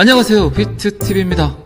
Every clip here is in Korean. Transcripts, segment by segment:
안녕하세요. 비트TV입니다.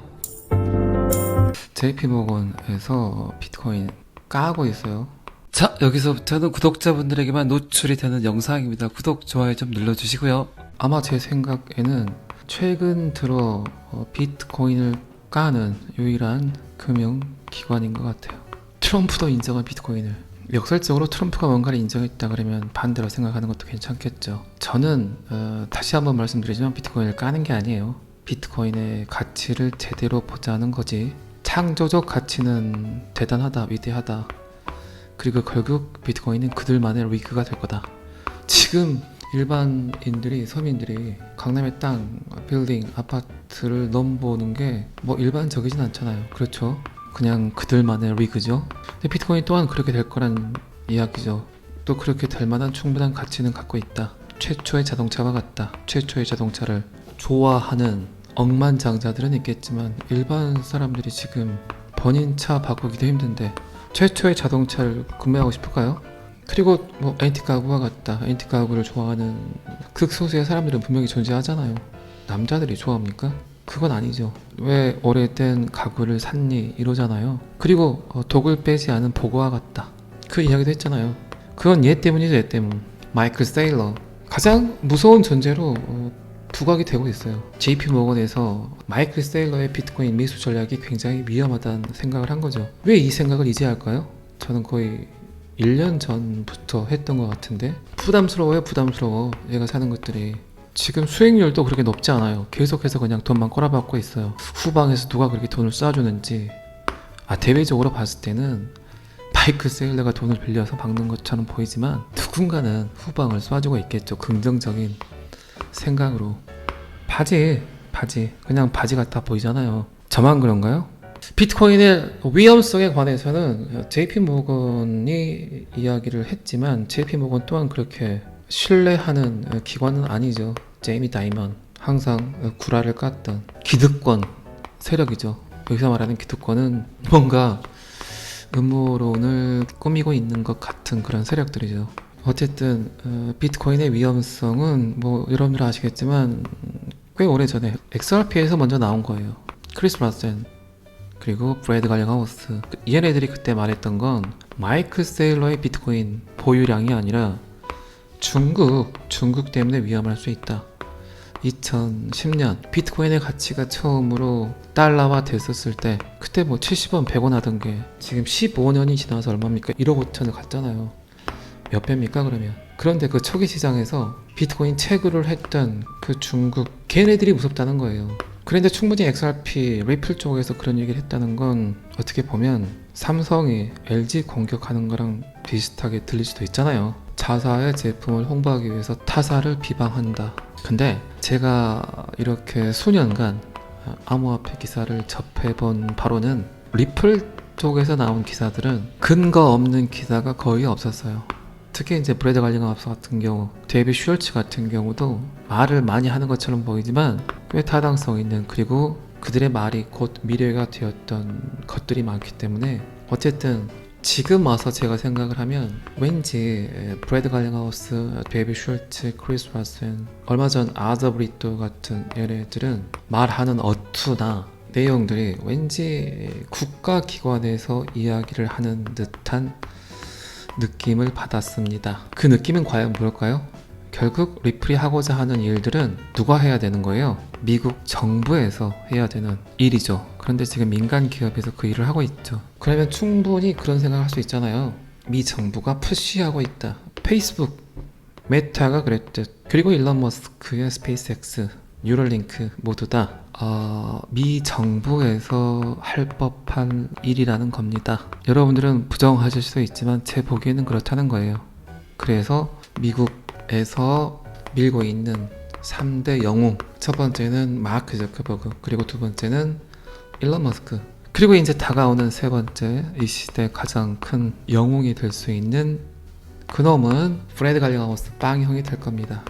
JP모건에서 비트코인 까고 있어요. 자 여기서부터는 구독자분들에게만 노출이 되는 영상입니다. 구독 좋아요 좀 눌러주시고요. 아마 제 생각에는 최근 들어 어, 비트코인을 까는 유일한 금융기관인 것 같아요. 트럼프도 인정한 비트코인을. 역설적으로 트럼프가 뭔가를 인정했다 그러면 반대로 생각하는 것도 괜찮겠죠. 저는 어, 다시 한번 말씀드리지만 비트코인을 까는 게 아니에요. 비트코인의 가치를 제대로 보자는 거지. 창조적 가치는 대단하다, 위대하다. 그리고 결국 비트코인은 그들만의 리그가 될 거다. 지금 일반인들이 서민들이 강남의 땅, 빌딩, 아파트를 넘보는 게 뭐 일반적이진 않잖아요. 그렇죠? 그냥 그들만의 리그죠. 근데 비트코인 또한 그렇게 될 거란 이야기죠. 또 그렇게 될 만한 충분한 가치는 갖고 있다. 최초의 자동차와 같다. 최초의 자동차를 좋아하는 억만장자들은 있겠지만 일반 사람들이 지금 번인차 바꾸기도 힘든데 최초의 자동차를 구매하고 싶을까요? 그리고 뭐 엔티 가구와 같다. 엔티 가구를 좋아하는 극소수의 사람들은 분명히 존재하잖아요. 남자들이 좋아합니까? 그건 아니죠. 왜 오래된 가구를 샀니? 이러잖아요. 그리고 어, 독을 빼지 않은 보고와 같다. 그 이야기도 했잖아요. 그건 얘 때문이죠, 얘 때문. 마이클 세일러. 가장 무서운 존재로 어, 부각이 되고 있어요. JP 모건에서 마이클 세일러의 비트코인 미수 전략이 굉장히 위험하다는 생각을 한 거죠. 왜 이 생각을 이제 할까요? 저는 거의 1년 전부터 했던 것 같은데 부담스러워요, 부담스러워. 얘가 사는 것들이. 지금 수익률도 그렇게 높지 않아요. 계속해서 그냥 돈만 꼬라박고 있어요. 후방에서 누가 그렇게 돈을 쏴주는지. 아, 대외적으로 봤을 때는 마이크 세일러가 돈을 빌려서 박는 것처럼 보이지만 누군가는 후방을 쏴주고 있겠죠. 긍정적인 생각으로. 바지, 바지. 그냥 바지 같아 보이잖아요. 저만 그런가요? 비트코인의 위험성에 관해서는 JP 모건이 이야기를 했지만 JP 모건 또한 그렇게 신뢰하는 기관은 아니죠. 제이미 다이먼 항상 구라를 깠던 기득권 세력이죠. 여기서 말하는 기득권은 뭔가 음모론을 꾸미고 있는 것 같은 그런 세력들이죠. 어쨌든 어, 비트코인의 위험성은 뭐 여러분들 아시겠지만 꽤 오래 전에 XRP에서 먼저 나온 거예요. 크리스 라센 그리고 브래드 갈링하우스 얘네들이 그때 말했던 건 마이클 세일러의 비트코인 보유량이 아니라 중국, 중국 때문에 위험할 수 있다. 2010년 비트코인의 가치가 처음으로 달러화 됐었을 때 그때 뭐 70원, 100원 하던 게 지금 15년이 지나서 얼마입니까? 1억 5천을 갔잖아요. 몇 배입니까 그러면? 그런데 그 초기 시장에서 비트코인 채굴을 했던 그 중국 걔네들이 무섭다는 거예요. 그런데 충분히 XRP, 리플 쪽에서 그런 얘기를 했다는 건 어떻게 보면 삼성이 LG 공격하는 거랑 비슷하게 들릴 수도 있잖아요. 자사의 제품을 홍보하기 위해서 타사를 비방한다. 근데 제가 이렇게 수년간 암호화폐 기사를 접해본 바로는 리플 쪽에서 나온 기사들은 근거 없는 기사가 거의 없었어요. 특히 이제 브래드 갈링하우스 같은 경우, 데이비 슈얼츠 같은 경우도 말을 많이 하는 것처럼 보이지만 꽤 타당성 있는 그리고 그들의 말이 곧 미래가 되었던 것들이 많기 때문에 어쨌든 지금 와서 제가 생각을 하면 왠지 브래드 갈링하우스, 데이비 슈얼츠, 크리스 라센 얼마 전 아더 브리또 같은 얘네들은 말하는 어투나 내용들이 왠지 국가기관에서 이야기를 하는 듯한 느낌을 받았습니다. 그 느낌은 과연 뭘까요? 결국 리플이 하고자 하는 일들은 누가 해야 되는 거예요? 미국 정부에서 해야 되는 일이죠. 그런데 지금 민간 기업에서 그 일을 하고 있죠. 그러면 충분히 그런 생각을 할 수 있잖아요. 미 정부가 푸시하고 있다. 페이스북, 메타가 그랬듯. 그리고 일론 머스크의 스페이스X, 뉴럴링크 모두 다 어, 미 정부에서 할 법한 일이라는 겁니다. 여러분들은 부정하실 수도 있지만 제 보기에는 그렇다는 거예요. 그래서 미국에서 밀고 있는 3대 영웅. 첫 번째는 마크 저크버그, 그리고 두 번째는 일론 머스크. 그리고 이제 다가오는 세 번째 이 시대 가장 큰 영웅이 될 수 있는 그놈은 프레드 갈링하우스 빵형이 될 겁니다.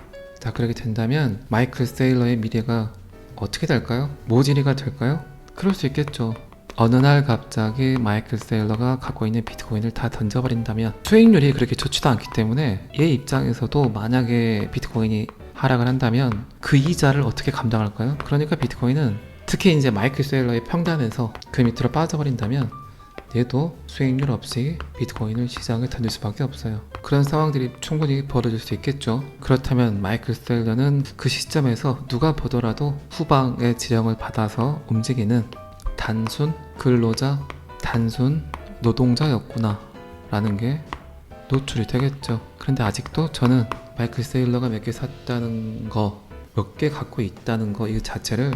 자 그렇게 된다면 마이클 세일러의 미래가 어떻게 될까요? 모질이가 될까요? 그럴 수 있겠죠. 어느 날 갑자기 마이클 세일러가 갖고 있는 비트코인을 다 던져버린다면 수익률이 그렇게 좋지도 않기 때문에 얘 입장에서도 만약에 비트코인이 하락을 한다면 그 이자를 어떻게 감당할까요? 그러니까 비트코인은 특히 이제 마이클 세일러의 평단에서 그 밑으로 빠져버린다면 얘도 수익률 없이 비트코인을 시장에 던질 수밖에 없어요. 그런 상황들이 충분히 벌어질 수 있겠죠. 그렇다면 마이클 세일러는 그 시점에서 누가 보더라도 후방의 지령을 받아서 움직이는 단순 근로자, 단순 노동자였구나 라는 게 노출이 되겠죠. 그런데 아직도 저는 마이클 세일러가 몇 개 샀다는 거, 몇 개 갖고 있다는 거, 이 자체를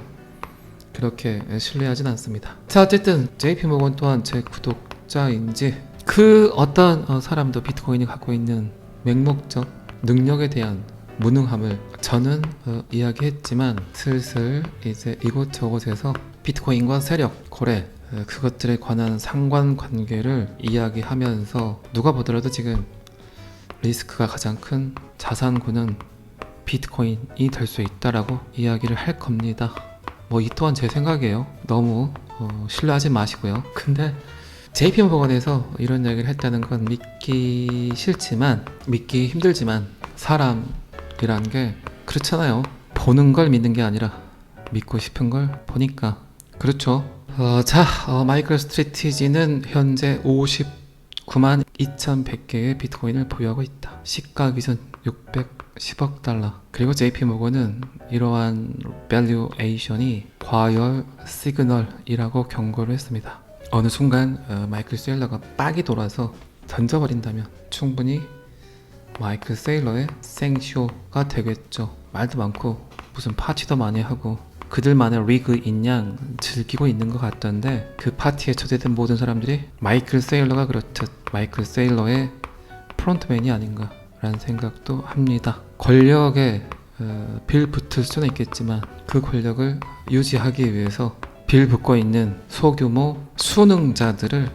그렇게 신뢰하진 않습니다. 자, 어쨌든 JP 모건 또한 제 구독자인지 그 어떤 어, 사람도 비트코인이 갖고 있는 맹목적 능력에 대한 무능함을 저는 어, 이야기했지만 슬슬 이제 이곳저곳에서 비트코인과 세력, 거래 어, 그것들에 관한 상관관계를 이야기하면서 누가 보더라도 지금 리스크가 가장 큰 자산군은 비트코인이 될 수 있다라고 이야기를 할 겁니다. 뭐 이 또한 제 생각이에요. 너무 어, 신뢰하지 마시고요. 근데 JP 모건에서 이런 이야기를 했다는 건 믿기 싫지만 믿기 힘들지만 사람이란 게 그렇잖아요. 보는 걸 믿는 게 아니라 믿고 싶은 걸 보니까 그렇죠. 어, 자, 어, 마이클 스트레티지는 현재 59만 2,100개의 비트코인을 보유하고 있다. 시가 기준 610억 달러. 그리고 JP 모건은 이러한 밸류에이션이 과열 시그널이라고 경고를 했습니다. 어느 순간 어, 마이클 세일러가 빡이 돌아서 던져버린다면 충분히 마이클 세일러의 생쇼가 되겠죠. 말도 많고 무슨 파티도 많이 하고 그들만의 리그인 양 즐기고 있는 것 같던데 그 파티에 초대된 모든 사람들이 마이클 세일러가 그렇듯 마이클 세일러의 프론트맨이 아닌가 라는 생각도 합니다. 권력에 어, 빌 붙을 수는 있겠지만 그 권력을 유지하기 위해서 빌 붙고 있는 소규모 수능자들을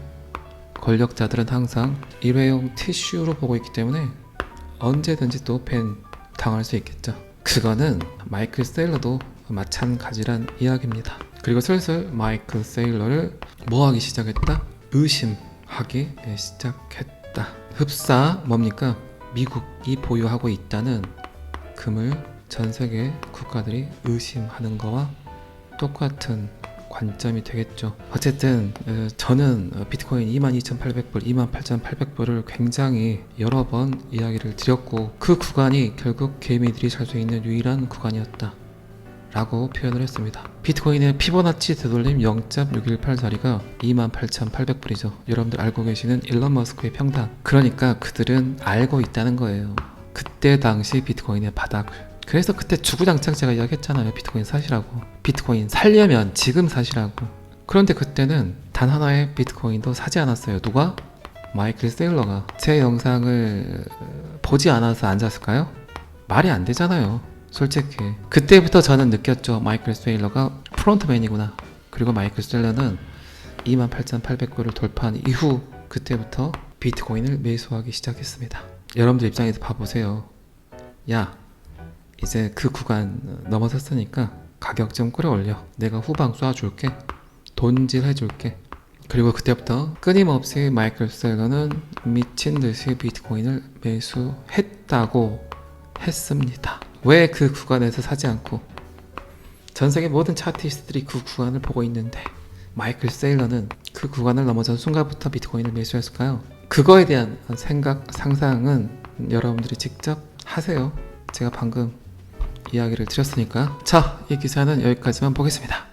권력자들은 항상 일회용 티슈로 보고 있기 때문에 언제든지 또밴 당할 수 있겠죠. 그거는 마이클 세일러도 마찬가지란 이야기입니다. 그리고 슬슬 마이클 세일러를 뭐 하기 시작했다? 의심하기 시작했다. 흡사 뭡니까? 미국이 보유하고 있다는 금을 전 세계 국가들이 의심하는 거와 똑같은 관점이 되겠죠. 어쨌든 어, 저는 어, 비트코인 22,800불, 28,800불을 굉장히 여러 번 이야기를 드렸고 그 구간이 결국 개미들이 살 수 있는 유일한 구간이었다. 라고 표현을 했습니다. 비트코인의 피보나치 되돌림 0.618 자리가 28,800불이죠. 여러분들 알고 계시는 일론 머스크의 평단. 그러니까 그들은 알고 있다는 거예요. 그때 당시 비트코인의 바닥을. 그래서 그때 주구장창 제가 이야기했잖아요. 비트코인 사시라고. 비트코인 살려면 지금 사시라고. 그런데 그때는 단 하나의 비트코인도 사지 않았어요. 누가? 마이클 세일러가 제 영상을 보지 않아서 안 샀을까요? 말이 안 되잖아요. 솔직히 그때부터 저는 느꼈죠. 마이클 세일러가 프론트맨이구나. 그리고 마이클 세일러는 28,800불을 돌파한 이후 그때부터 비트코인을 매수하기 시작했습니다. 여러분들 입장에서 봐보세요. 야, 이제 그 구간 넘어섰으니까 가격 좀 끌어올려. 내가 후방 쏴줄게. 돈질 해줄게. 그리고 그때부터 끊임없이 마이클 셀러는 미친 듯이 비트코인을 매수했다고 했습니다. 왜 그 구간에서 사지 않고 전 세계 모든 차티스트들이 그 구간을 보고 있는데 마이클 세일러는 그 구간을 넘어선 순간부터 비트코인을 매수했을까요? 그거에 대한 생각, 상상은 여러분들이 직접 하세요. 제가 방금 이야기를 드렸으니까. 자, 이 기사는 여기까지만 보겠습니다.